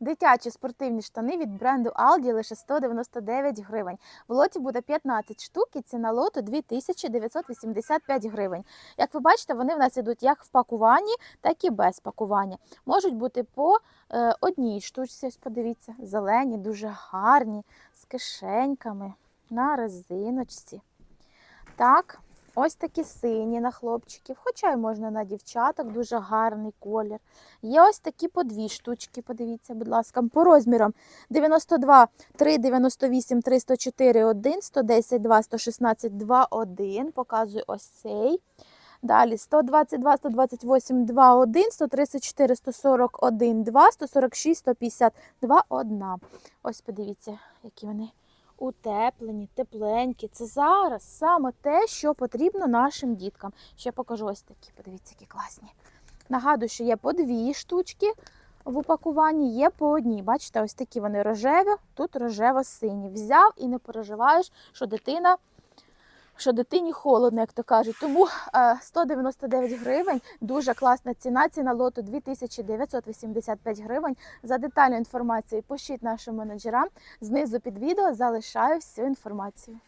Дитячі спортивні штани від бренду Aldi лише 199 гривень. В лоті буде 15 штук і ціна лоту 2985 гривень. Як ви бачите, вони в нас ідуть як в пакуванні, так і без пакування. Можуть бути по е, одній штучці, подивіться, зелені, дуже гарні, з кишеньками на резиночці. Так, ось такі сині на хлопчиків, хоча й можна на дівчаток, дуже гарний колір. Є ось такі по дві штучки, подивіться, будь ласка, по розмірам 92, 3, 98, 3, 104, 1, 110, 2, 116, 2, 1. Показую ось цей. Далі 122, 128, 2, 1, 134, 141, 2, 146, 152, 1. Ось подивіться, які вони утеплені, тепленькі. Це зараз саме те, що потрібно нашим діткам. Ще покажу ось такі, подивіться, які класні. Нагадую, що є по дві штучки в упакуванні, є по одній. Бачите, ось такі вони рожеві, тут рожево-сині. Взяв і не переживаєш, що дитина. Що дитині холодно, як то кажуть. Тому е, 199 гривень дуже класна ціна. Ціна лоту 2985 гривень. За детальну інформацію пишіть нашим менеджерам. Знизу під відео залишаю всю інформацію.